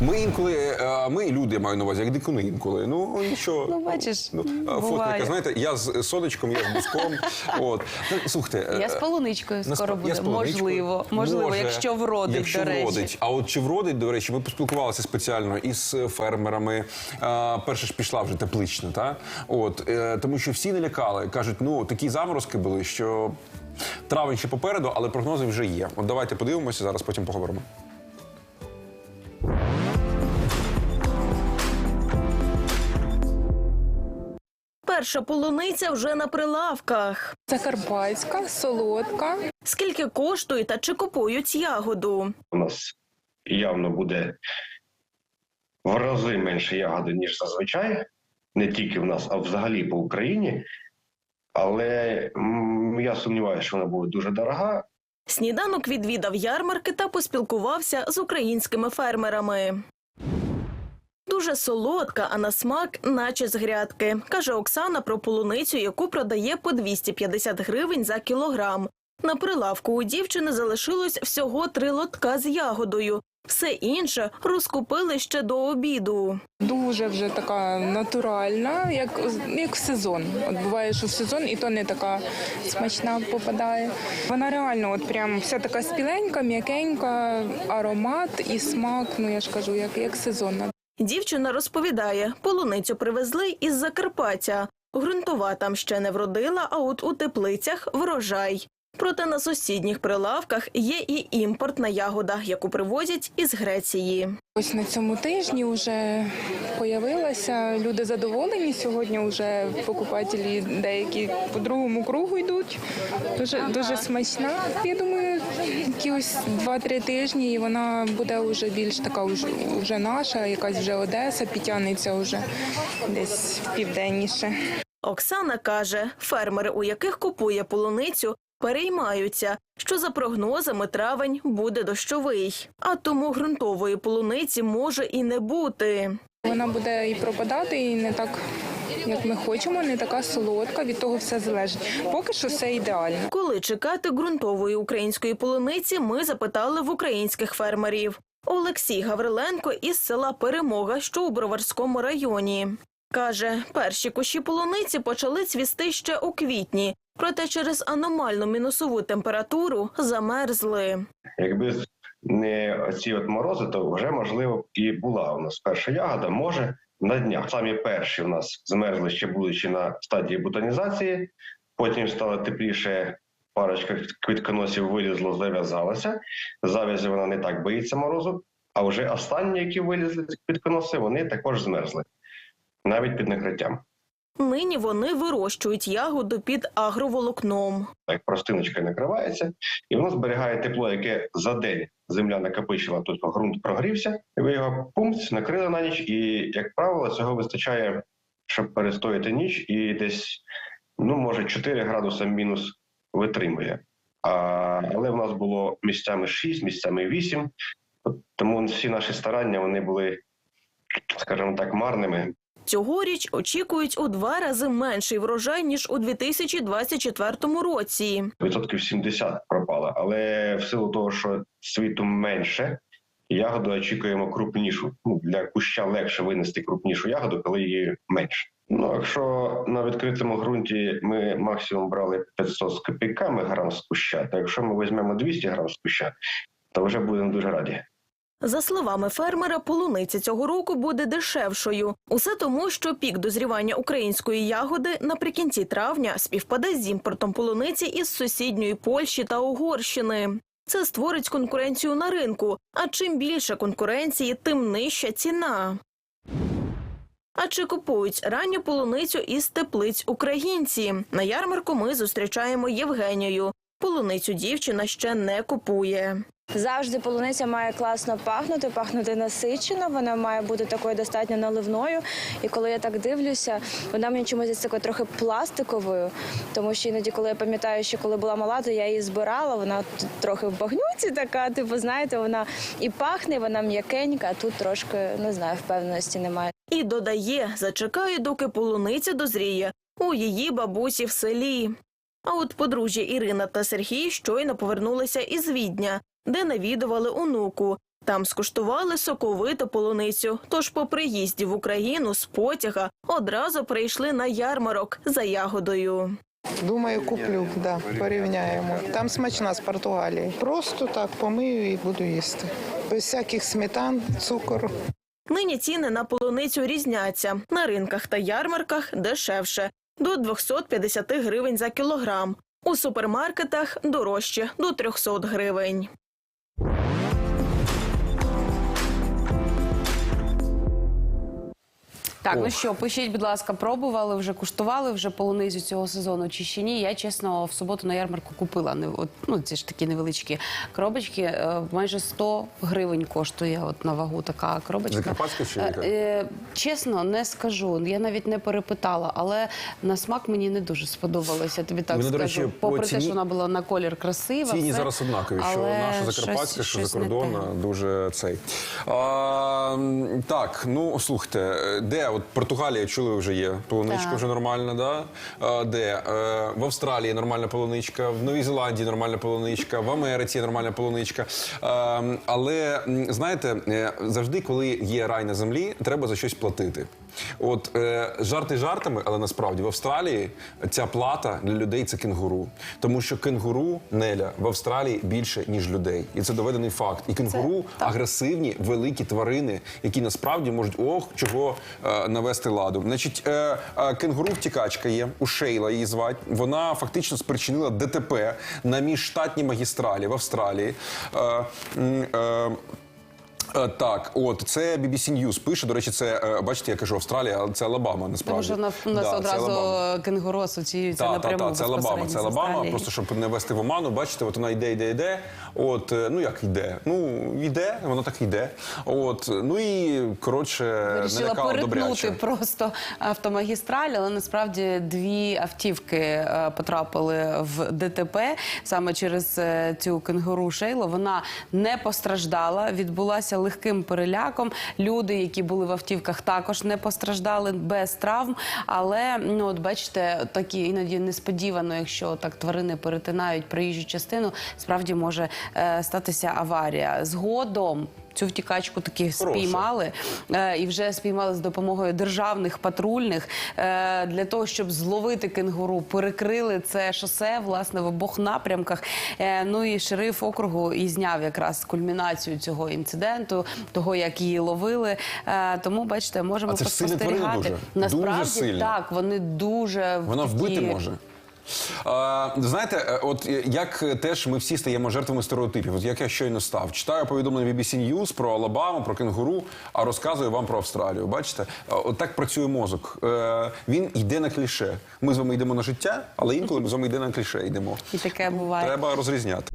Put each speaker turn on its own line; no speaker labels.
Ми інколи, е, ми люди маю на увазі, як дикуни інколи. Ну нічого.
Ну, бачиш,
Ну, е,
буває.
знаєте, я з сонечком, я з буском. От. Ну, слухайте.
Я з
е,
полуничкою скоро
я
буде.
полуничкою.
Можливо, можливо,
Може,
якщо вродить,
якщо
до речі.
вродить. А от чи вродить, до речі, ми поспілкувалися спеціально із фермерами. А, перша ж пішла вже теплична, та? От, е, тому що всі не лякали. Кажуть, ну такі заморозки були, що травень ще попереду, але прогнози вже є. От давайте подивимося, зараз потім поговоримо.
Перша полуниця вже на прилавках.
Закарпатська, солодка.
Скільки коштує та чи купують ягоду?
у нас явно буде в рази менше ягоди, ніж зазвичай. Не тільки в нас, а взагалі по Україні. Але я сумніваюся, що вона буде дуже дорога.
Сніданок відвідав ярмарки та поспілкувався з українськими фермерами. Дуже солодка, а на смак, наче з грядки, каже Оксана про полуницю, яку продає по 250 гривень за кілограм. На прилавку у дівчини залишилось всього три лотка з ягодою. Все інше розкупили ще до обіду.
Дуже вже така натуральна, як, як в сезон. От буває, що в сезон і то не така смачна попадає. Вона реально от прям вся така спіленька, м'якенька, аромат і смак, ну я ж кажу, як, як сезонна.
Дівчина розповідає, полуницю привезли із Закарпаття. Ґрунтова там ще не вродила, а от у теплицях врожай. Проте на сусідніх прилавках є і імпортна ягода, яку привозять із Греції.
Ось на цьому тижні вже появилася. Люди задоволені. Сьогодні вже покупателі деякі по другому кругу йдуть. Дуже дуже смачна. Я думаю, якісь 2-3 тижні, і вона буде вже більш така вже наша, якась вже Одеса, підтягнеться вже десь південніше.
Оксана каже, фермери, у яких купує полуницю, переймаються, що за прогнозами травень буде дощовий, а тому ґрунтової полуниці може і не бути.
Вона буде і пропадати, і не так, як ми хочемо, не така солодка. Від того все залежить. Поки що все ідеально.
Коли чекати ґрунтової української полуниці, ми запитали в українських фермерів. Олексій Гавриленко із села Перемога, що у Броварському районі. Каже, перші кущі полуниці почали цвісти ще у квітні, проте через аномальну мінусову температуру замерзли.
Якби не ці от морози, то вже можливо і була у нас перша ягода. Може на днях. Самі перші у нас змерзли ще будучи на стадії бутонізації. Потім стало тепліше. Парочка квітконосів вилізло, зав'язалася. Зав'язі вона не так боїться морозу. А вже останні, які вилізли з квітконоси, вони також змерзли, навіть під накриттям.
Нині вони вирощують ягоду під агроволокном.
так простиночкою накривається, і воно зберігає тепло, яке за день земля накопичила, тут ґрунт прогрівся, і ви його пункт накрили на ніч, і, як правило, цього вистачає, щоб перестояти ніч, і десь, ну, може, 4 градуси мінус витримує. А, але в нас було місцями 6, місцями 8, тому всі наші старання вони були, скажімо так, марними.
Цьогоріч очікують у два рази менший врожай ніж у 2024 році.
відсотків 70 пропало. Але в силу того, що світу менше, ягоду очікуємо крупнішу. Ну, для куща легше винести крупнішу ягоду, коли її менше. Ну, якщо на відкритому ґрунті ми максимум брали 500 з копійками грам з куща, то якщо ми візьмемо 200 грам з куща, то вже будемо дуже раді.
За словами фермера, полуниця цього року буде дешевшою. Усе тому, що пік дозрівання української ягоди наприкінці травня співпаде з імпортом полуниці із сусідньої Польщі та Угорщини. Це створить конкуренцію на ринку. А чим більше конкуренції, тим нижча ціна. А чи купують ранню полуницю із теплиць українці? На ярмарку ми зустрічаємо Євгенію. Полуницю дівчина ще не купує.
Завжди полуниця має класно пахнути, пахнути насичено. Вона має бути такою достатньо наливною. І коли я так дивлюся, вона мені чомусь такою трохи пластиковою. Тому що іноді, коли я пам'ятаю, що коли була мала, то я її збирала. Вона тут трохи в багнюці така. Типу, знаєте, вона і пахне, вона м'якенька. А тут трошки не знаю, впевненості немає.
І додає, зачекає, доки полуниця дозріє у її бабусі в селі. А от подружжя Ірина та Сергій щойно повернулися із Відня, де навідували онуку. Там скуштували соковиту полуницю. Тож по приїзді в Україну з потяга одразу прийшли на ярмарок за ягодою.
Думаю, куплю, да, порівняємо. Там смачна з Португалії. Просто так помию і буду їсти. Без всяких сметан, цукор.
Нині ціни на полуницю різняться. На ринках та ярмарках дешевше до 250 гривень за кілограм. У супермаркетах дорожче до 300 гривень.
Так, ну що, пишіть, будь ласка, пробували вже, куштували вже полуницю цього сезону чи ще ні? Я чесно в суботу на ярмарку купила не от, ну ці ж такі невеличкі коробочки. е, Майже 100 гривень коштує от на вагу така коробочка.
Закарпатська чи
Е,
яка?
е, Чесно, не скажу. Я навіть не перепитала, але на смак мені не дуже сподобалося. Тобі так
Вони, до
скажу.
речі, по
Попри те,
ціні-
що вона була на колір красива.
Ціні
все,
зараз однакові, що
але
наша
щось-
закарпатська, що
щось не
закордонна, дуже цей. А, м, так, ну слухайте, де от Португалія чули вже є полуничка,
Так.
вже нормальна, да? А, де? Е, в Австралії нормальна полуничка, в Новій Зеландії нормальна полуничка, в Америці нормальна полуничка. А, але знаєте, е, завжди, коли є рай на землі, треба за щось платити. От е, жарти жартами, але насправді в Австралії ця плата для людей це кенгуру. Тому що кенгуру Неля в Австралії більше ніж людей, і це доведений факт. І кенгуру агресивні великі тварини, які насправді можуть ох чого е, навести ладу. Значить, е, е, кенгуру втікачка є у Шейла її звать. Вона фактично спричинила ДТП на міжштатній магістралі в Австралії. Е, Е, Так, от це BBC News пише. До речі, це е, бачите, я кажу Австралія, але це Алабама
Тому
насправді.
що на- у нас
Да,
одразу кенгуру асоціюється
Та, та, та, це Алабама, це Алабама, просто щоб не вести в оману. Бачите, от вона йде, йде, йде. От, е, ну як йде? Ну, йде, воно так йде. От, ну і коротше, не
Вирішила
добряче.
просто автомагістраль, але насправді дві автівки е, потрапили в ДТП саме через е, цю кенгуру Шейло. Вона не постраждала, відбулася легким переляком. Люди, які були в автівках, також не постраждали без травм. Але ну от бачите, такі іноді несподівано, якщо так тварини перетинають проїжджу частину, справді може е, статися аварія. Згодом. Цю втікачку таки
Хороше.
спіймали е, і вже спіймали з допомогою державних патрульних е, для того, щоб зловити кенгуру. Перекрили це шосе власне в обох напрямках. Е, ну і шериф округу і зняв якраз кульмінацію цього інциденту, того як її ловили. Е, тому бачите, можемо
А це
поспостерігати.
дуже? Дуже
Насправді
сильні.
так, вони дуже
Вона
такі...
вбити може. А, знаєте, е, от е, як теж ми всі стаємо жертвами стереотипів, от як я щойно став. Читаю повідомлення BBC News про Алабаму, про кенгуру, а розказую вам про Австралію. Бачите, от так працює мозок. Е, він йде на кліше. Ми з вами йдемо на життя, але інколи ми з вами йде на кліше. Йдемо.
І таке буває.
Треба розрізняти.